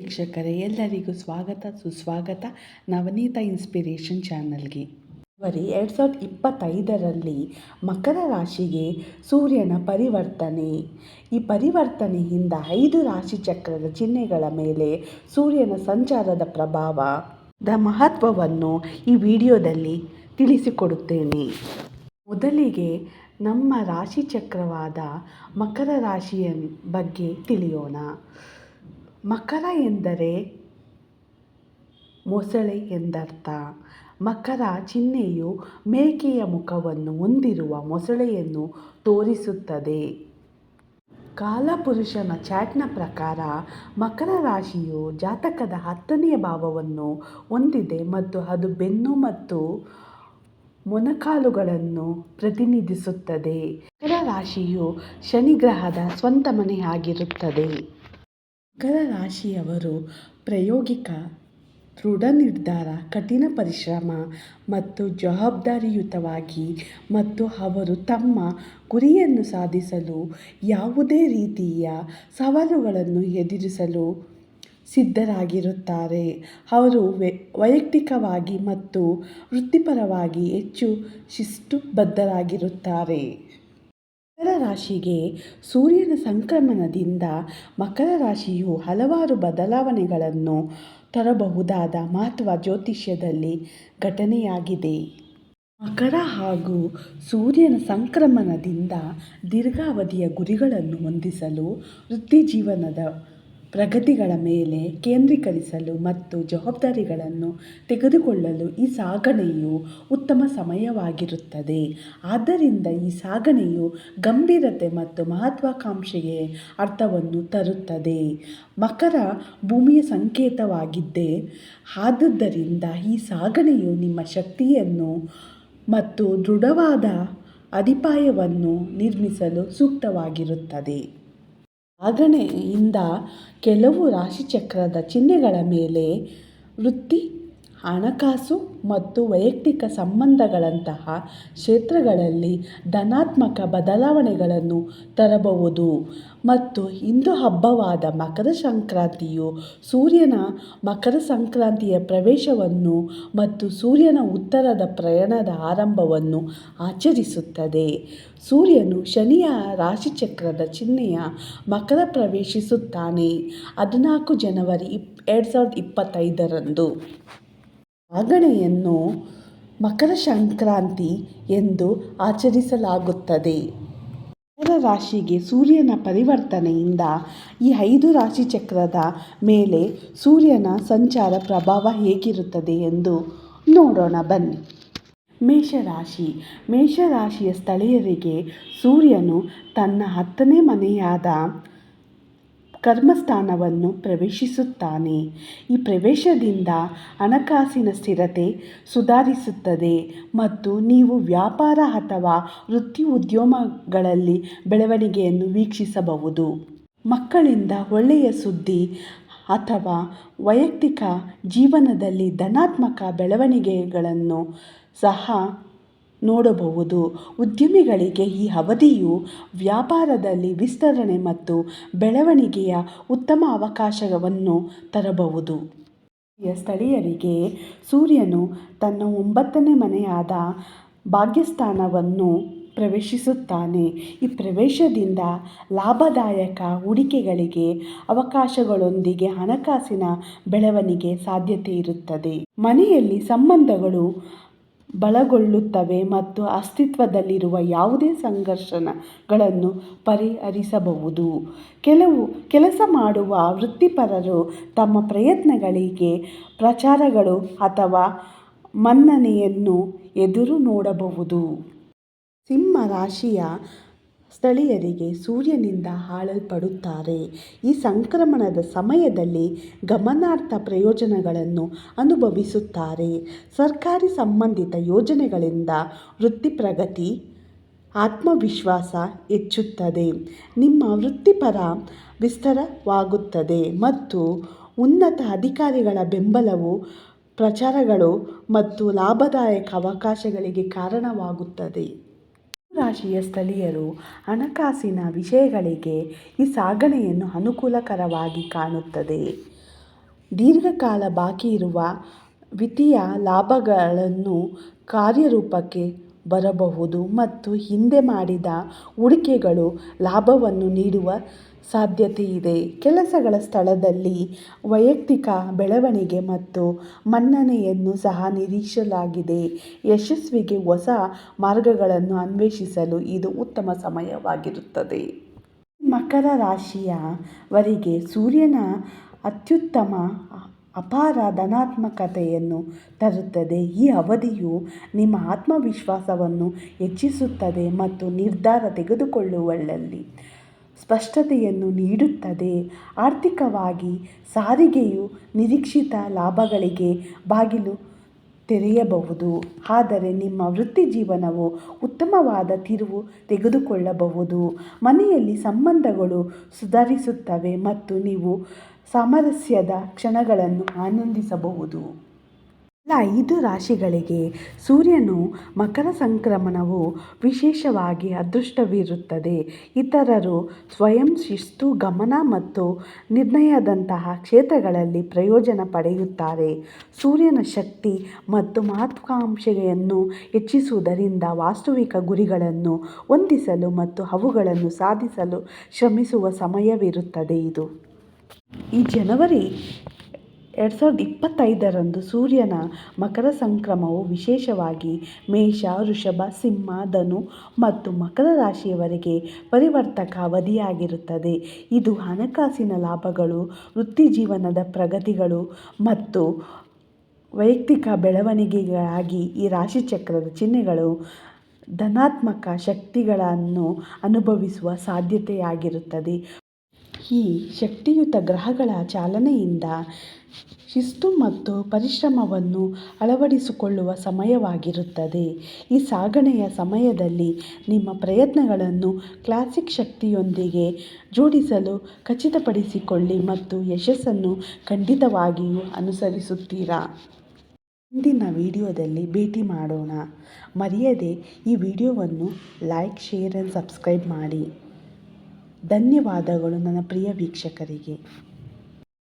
ವೀಕ್ಷಕರೇ, ಎಲ್ಲರಿಗೂ ಸ್ವಾಗತ, ಸುಸ್ವಾಗತ. ನವನೀತ ಇನ್ಸ್ಪಿರೇಷನ್ ಚಾನಲ್ಗೆ. ಬರೀ ಎರಡು ಸಾವಿರದ ಇಪ್ಪತ್ತೈದರಲ್ಲಿ ಮಕರ ರಾಶಿಗೆ ಸೂರ್ಯನ ಪರಿವರ್ತನೆ. ಈ ಪರಿವರ್ತನೆಯಿಂದ ಐದು ರಾಶಿ ಚಕ್ರದ ಚಿಹ್ನೆಗಳ ಮೇಲೆ ಸೂರ್ಯನ ಸಂಚಾರದ ಪ್ರಭಾವದ ಮಹತ್ವವನ್ನು ಈ ವಿಡಿಯೋದಲ್ಲಿ ತಿಳಿಸಿಕೊಡುತ್ತೇನೆ. ಮೊದಲಿಗೆ ನಮ್ಮ ರಾಶಿ ಚಕ್ರವಾದ ಮಕರ ರಾಶಿಯ ಬಗ್ಗೆ ತಿಳಿಯೋಣ. ಮಕರ ಎಂದರೆ ಮೊಸಳೆ ಎಂದರ್ಥ. ಮಕರ ಚಿಹ್ನೆಯು ಮೇಕೆಯ ಮುಖವನ್ನು ಹೊಂದಿರುವ ಮೊಸಳೆಯನ್ನು ತೋರಿಸುತ್ತದೆ. ಕಾಲಪುರುಷನ ಚಾಟ್ನ ಪ್ರಕಾರ ಮಕರ ರಾಶಿಯು ಜಾತಕದ ಹತ್ತನೆಯ ಭಾವವನ್ನು ಹೊಂದಿದೆ ಮತ್ತು ಅದು ಬೆನ್ನು ಮತ್ತು ಮೊಣಕಾಲುಗಳನ್ನು ಪ್ರತಿನಿಧಿಸುತ್ತದೆ. ಮಕರ ರಾಶಿಯು ಶನಿಗ್ರಹದ ಸ್ವಂತ ಮನೆಯಾಗಿರುತ್ತದೆ ಮಕರ ರಾಶಿಯವರು ಪ್ರಾಯೋಗಿಕ ದೃಢ ನಿರ್ಧಾರ ಕಠಿಣ ಪರಿಶ್ರಮ ಮತ್ತು ಜವಾಬ್ದಾರಿಯುತವಾಗಿ ಮತ್ತು ಅವರು ತಮ್ಮ ಗುರಿಯನ್ನು ಸಾಧಿಸಲು ಯಾವುದೇ ರೀತಿಯ ಸವಾಲುಗಳನ್ನು ಎದುರಿಸಲು ಸಿದ್ಧರಾಗಿರುತ್ತಾರೆ. ಅವರು ವೈಯಕ್ತಿಕವಾಗಿ ಮತ್ತು ವೃತ್ತಿಪರವಾಗಿ ಹೆಚ್ಚು ಶಿಸ್ತುಬದ್ಧರಾಗಿರುತ್ತಾರೆ. ರಾಶಿಗೆ ಸೂರ್ಯನ ಸಂಕ್ರಮಣದಿಂದ ಮಕರ ರಾಶಿಯು ಹಲವಾರು ಬದಲಾವಣೆಗಳನ್ನು ತರಬಹುದಾದ ಮಹತ್ವ ಜ್ಯೋತಿಷ್ಯದಲ್ಲಿ ಘಟನೆಯಾಗಿದೆ. ಮಕರ ಹಾಗೂ ಸೂರ್ಯನ ಸಂಕ್ರಮಣದಿಂದ ದೀರ್ಘಾವಧಿಯ ಗುರಿಗಳನ್ನು ಹೊಂದಿಸಲು ವೃತ್ತಿಜೀವನದ ಪ್ರಗತಿಗಳ ಮೇಲೆ ಕೇಂದ್ರೀಕರಿಸಲು ಮತ್ತು ಜವಾಬ್ದಾರಿಗಳನ್ನು ತೆಗೆದುಕೊಳ್ಳಲು ಈ ಸಾಗಣೆಯು ಉತ್ತಮ ಸಮಯವಾಗಿರುತ್ತದೆ. ಆದ್ದರಿಂದ ಈ ಸಾಗಣೆಯು ಗಂಭೀರತೆ ಮತ್ತು ಮಹತ್ವಾಕಾಂಕ್ಷೆಗೆ ಅರ್ಥವನ್ನು ತರುತ್ತದೆ. ಮಕರ ಭೂಮಿಯ ಸಂಕೇತವಾಗಿದೆ ಆದದ್ದರಿಂದ ಈ ಸಾಗಣೆಯು ನಿಮ್ಮ ಶಕ್ತಿಯನ್ನು ಮತ್ತು ದೃಢವಾದ ಅಡಿಪಾಯವನ್ನು ನಿರ್ಮಿಸಲು ಸೂಕ್ತವಾಗಿರುತ್ತದೆ. ಸಾಗಣೆಯಿಂದ ಕೆಲವು ರಾಶಿಚಕ್ರದ ಚಿಹ್ನೆಗಳ ಮೇಲೆ ವೃತ್ತಿ ಹಣಕಾಸು ಮತ್ತು ವೈಯಕ್ತಿಕ ಸಂಬಂಧಗಳಂತಹ ಕ್ಷೇತ್ರಗಳಲ್ಲಿ ಧನಾತ್ಮಕ ಬದಲಾವಣೆಗಳನ್ನು ತರಬಹುದು. ಮತ್ತು ಹಿಂದೂ ಹಬ್ಬವಾದ ಮಕರ ಸಂಕ್ರಾಂತಿಯು ಸೂರ್ಯನ ಮಕರ ಸಂಕ್ರಾಂತಿಯ ಪ್ರವೇಶವನ್ನು ಮತ್ತು ಸೂರ್ಯನ ಉತ್ತರದ ಪ್ರಯಾಣದ ಆರಂಭವನ್ನು ಆಚರಿಸುತ್ತದೆ. ಸೂರ್ಯನು ಶನಿಯ ರಾಶಿಚಕ್ರದ ಚಿಹ್ನೆಯ ಮಕರ ಪ್ರವೇಶಿಸುತ್ತಾನೆ. ಹದಿನಾಲ್ಕು ಜನವರಿ ಇಪ್, ಎರಡು ಸಾವಿರದ ಇಪ್ಪತ್ತೈದರಂದು. ಸಾಗಣೆಯನ್ನು ಮಕರ ಸಂಕ್ರಾಂತಿ ಎಂದು ಆಚರಿಸಲಾಗುತ್ತದೆ. ಮಕರ ರಾಶಿಗೆ ಸೂರ್ಯನ ಪರಿವರ್ತನೆಯಿಂದ ಈ ಐದು ರಾಶಿ ಚಕ್ರದ ಮೇಲೆ ಸೂರ್ಯನ ಸಂಚಾರ ಪ್ರಭಾವ ಹೇಗಿರುತ್ತದೆ ಎಂದು ನೋಡೋಣ ಬನ್ನಿ. ಮೇಷರಾಶಿ ಮೇಷರಾಶಿಯ ಸ್ಥಳೀಯರಿಗೆ ಸೂರ್ಯನು ತನ್ನ ಹತ್ತನೇ ಮನೆಯಾದ ಕರ್ಮಸ್ಥಾನವನ್ನು ಪ್ರವೇಶಿಸುತ್ತಾನೆ. ಈ ಪ್ರವೇಶದಿಂದ ಹಣಕಾಸಿನ ಸ್ಥಿರತೆ ಸುಧಾರಿಸುತ್ತದೆ ಮತ್ತು ನೀವು ವ್ಯಾಪಾರ ಅಥವಾ ವೃತ್ತಿ ಉದ್ಯಮಗಳಲ್ಲಿ ಬೆಳವಣಿಗೆಯನ್ನು ವೀಕ್ಷಿಸಬಹುದು. ಮಕ್ಕಳಿಂದ ಒಳ್ಳೆಯ ಸುದ್ದಿ ಅಥವಾ ವೈಯಕ್ತಿಕ ಜೀವನದಲ್ಲಿ ಧನಾತ್ಮಕ ಬೆಳವಣಿಗೆಗಳನ್ನು ಸಹ ನೋಡಬಹುದು. ಉದ್ಯಮಿಗಳಿಗೆ ಈ ಅವಧಿಯು ವ್ಯಾಪಾರದಲ್ಲಿ ವಿಸ್ತರಣೆ ಮತ್ತು ಬೆಳವಣಿಗೆಯ ಉತ್ತಮ ಅವಕಾಶವನ್ನು ತರಬಹುದು. ಸ್ಥಳೀಯರಿಗೆ ಸೂರ್ಯನು ತನ್ನ ಒಂಬತ್ತನೇ ಮನೆಯಾದ ಭಾಗ್ಯಸ್ಥಾನವನ್ನು ಪ್ರವೇಶಿಸುತ್ತಾನೆ. ಈ ಪ್ರವೇಶದಿಂದ ಲಾಭದಾಯಕ ಹೂಡಿಕೆಗಳಿಗೆ ಅವಕಾಶಗಳೊಂದಿಗೆ ಹಣಕಾಸಿನ ಬೆಳವಣಿಗೆ ಸಾಧ್ಯತೆ ಇರುತ್ತದೆ. ಮನೆಯಲ್ಲಿ ಸಂಬಂಧಗಳು ಬಲಗೊಳ್ಳುತ್ತವೆ ಮತ್ತು ಅಸ್ತಿತ್ವದಲ್ಲಿರುವ ಯಾವುದೇ ಸಂಘರ್ಷಗಳನ್ನು ಪರಿಹರಿಸಬಹುದು. ಕೆಲವು ಕೆಲಸ ಮಾಡುವ ವೃತ್ತಿಪರರು ತಮ್ಮ ಪ್ರಯತ್ನಗಳಿಗೆ ಪ್ರಚಾರಗಳು ಅಥವಾ ಮನ್ನಣೆಯನ್ನು ಎದುರು ನೋಡಬಹುದು. ಸಿಂಹ ರಾಶಿಯ ಸ್ಥಳೀಯರಿಗೆ ಸೂರ್ಯನಿಂದ ಹಾಳಲ್ಪಡುತ್ತಾರೆ. ಈ ಸಂಕ್ರಮಣದ ಸಮಯದಲ್ಲಿ ಗಮನಾರ್ಹ ಪ್ರಯೋಜನಗಳನ್ನು ಅನುಭವಿಸುತ್ತಾರೆ. ಸರ್ಕಾರಿ ಸಂಬಂಧಿತ ಯೋಜನೆಗಳಿಂದ ವೃತ್ತಿ ಪ್ರಗತಿ ಆತ್ಮವಿಶ್ವಾಸ ಹೆಚ್ಚುತ್ತದೆ. ನಿಮ್ಮ ವೃತ್ತಿಪರ ವಿಸ್ತಾರವಾಗುತ್ತದೆ ಮತ್ತು ಉನ್ನತ ಅಧಿಕಾರಿಗಳ ಬೆಂಬಲವು ಪ್ರಚಾರಗಳು ಮತ್ತು ಲಾಭದಾಯಕ ಅವಕಾಶಗಳಿಗೆ ಕಾರಣವಾಗುತ್ತದೆ. ರಾಶಿಯ ಸ್ಥಳೀಯರು ಹಣಕಾಸಿನ ವಿಷಯಗಳಿಗೆ ಈ ಸಾಗಣೆಯನ್ನು ಅನುಕೂಲಕರವಾಗಿ ಕಾಣುತ್ತದೆ. ದೀರ್ಘಕಾಲ ಬಾಕಿ ಇರುವ ವಿತ್ತೀಯ ಲಾಭಗಳನ್ನು ಕಾರ್ಯರೂಪಕ್ಕೆ ಬರಬಹುದು ಮತ್ತು ಹಿಂದೆ ಮಾಡಿದ ಹೂಡಿಕೆಗಳು ಲಾಭವನ್ನು ನೀಡುವ ಸಾಧ್ಯತೆ ಇದೆ ಕೆಲಸಗಳ ಸ್ಥಳದಲ್ಲಿ ವೈಯಕ್ತಿಕ ಬೆಳವಣಿಗೆ ಮತ್ತು ಮನ್ನಣೆಯನ್ನು ಸಹ ನಿರೀಕ್ಷಿಸಲಾಗಿದೆ. ಯಶಸ್ವಿಗೆ ಹೊಸ ಮಾರ್ಗಗಳನ್ನು ಅನ್ವೇಷಿಸಲು ಇದು ಉತ್ತಮ ಸಮಯವಾಗಿರುತ್ತದೆ. ಮಕರ ರಾಶಿಯವರಿಗೆ ಸೂರ್ಯನ ಅತ್ಯುತ್ತಮ ಅಪಾರ ಧನಾತ್ಮಕತೆಯನ್ನು ತರುತ್ತದೆ. ಈ ಅವಧಿಯು ನಿಮ್ಮ ಆತ್ಮವಿಶ್ವಾಸವನ್ನು ಹೆಚ್ಚಿಸುತ್ತದೆ ಮತ್ತು ನಿರ್ಧಾರ ತೆಗೆದುಕೊಳ್ಳುವಲ್ಲಿ ಸ್ಪಷ್ಟತೆಯನ್ನು ನೀಡುತ್ತದೆ. ಆರ್ಥಿಕವಾಗಿ, ಸಾರಿಗೆಯು ನಿರೀಕ್ಷಿತ ಲಾಭಗಳಿಗೆ ಬಾಗಿಲು ತೆರೆಯಬಹುದು, ಆದರೆ ನಿಮ್ಮ ವೃತ್ತಿ ಜೀವನವು ಉತ್ತಮವಾದ ತಿರುವು ತೆಗೆದುಕೊಳ್ಳಬಹುದು. ಮನೆಯಲ್ಲಿ ಸಂಬಂಧಗಳು ಸುಧಾರಿಸುತ್ತವೆ ಮತ್ತು ನೀವು ಸಾಮರಸ್ಯದ ಕ್ಷಣಗಳನ್ನು ಆನಂದಿಸಬಹುದು. ಎಲ್ಲ ಐದು ರಾಶಿಗಳಿಗೆ ಸೂರ್ಯನು ಮಕರ ಸಂಕ್ರಮಣವು ವಿಶೇಷವಾಗಿ ಅದೃಷ್ಟವಿರುತ್ತದೆ. ಇತರರು ಸ್ವಯಂ ಶಿಸ್ತು, ಗಮನ ಮತ್ತು ನಿರ್ಣಯದಂತಹ ಕ್ಷೇತ್ರಗಳಲ್ಲಿ ಪ್ರಯೋಜನ ಪಡೆಯುತ್ತಾರೆ. ಸೂರ್ಯನ ಶಕ್ತಿ ಮತ್ತು ಮಹತ್ವಾಕಾಂಕ್ಷೆಯನ್ನು ಹೆಚ್ಚಿಸುವುದರಿಂದ ವಾಸ್ತವಿಕ ಗುರಿಗಳನ್ನು ಹೊಂದಿಸಲು ಮತ್ತು ಅವುಗಳನ್ನು ಸಾಧಿಸಲು ಶ್ರಮಿಸುವ ಸಮಯವಿರುತ್ತದೆ ಇದು ಈ ಜನವರಿ ಎರಡು ಸಾವಿರದ ಇಪ್ಪತ್ತೈದರಂದು ಸೂರ್ಯನ ಮಕರ ಸಂಕ್ರಮವು ವಿಶೇಷವಾಗಿ ಮೇಷ, ವೃಷಭ, ಸಿಂಹ, ಧನು ಮತ್ತು ಮಕರ ರಾಶಿಯವರೆಗೆ ಪರಿವರ್ತಕ ಅವಧಿಯಾಗಿರುತ್ತದೆ. ಇದು ಹಣಕಾಸಿನ ಲಾಭಗಳು, ವೃತ್ತಿಜೀವನದ ಪ್ರಗತಿಗಳು ಮತ್ತು ವೈಯಕ್ತಿಕ ಬೆಳವಣಿಗೆಗಳಾಗಿ ಈ ರಾಶಿಚಕ್ರದ ಚಿಹ್ನೆಗಳು ಧನಾತ್ಮಕ ಶಕ್ತಿಗಳನ್ನು ಅನುಭವಿಸುವ ಸಾಧ್ಯತೆಯಾಗಿರುತ್ತದೆ. ಈ ಶಕ್ತಿಯುತ ಗ್ರಹಗಳ ಚಾಲನೆಯಿಂದ ಶಿಸ್ತು ಮತ್ತು ಪರಿಶ್ರಮವನ್ನು ಅಳವಡಿಸಿಕೊಳ್ಳುವ ಸಮಯವಾಗಿರುತ್ತದೆ. ಈ ಸಾಗಣೆಯ ಸಮಯದಲ್ಲಿ ನಿಮ್ಮ ಪ್ರಯತ್ನಗಳನ್ನು ಕ್ಲಾಸಿಕ್ ಶಕ್ತಿಯೊಂದಿಗೆ ಜೋಡಿಸಲು ಖಚಿತಪಡಿಸಿಕೊಳ್ಳಿ ಮತ್ತು ಯಶಸ್ಸನ್ನು ಖಂಡಿತವಾಗಿಯೂ ಅನುಸರಿಸುತ್ತೀರಾ ಮುಂದಿನ ವಿಡಿಯೋದಲ್ಲಿ ಭೇಟಿ ಮಾಡೋಣ. ಮರೆಯದೆ ಈ ವಿಡಿಯೋವನ್ನು ಲೈಕ್, ಶೇರ್ ಆ್ಯಂಡ್ ಸಬ್ಸ್ಕ್ರೈಬ್ ಮಾಡಿ. ಧನ್ಯವಾದಗಳು ನನ್ನ ಪ್ರಿಯ ವೀಕ್ಷಕರಿಗೆ.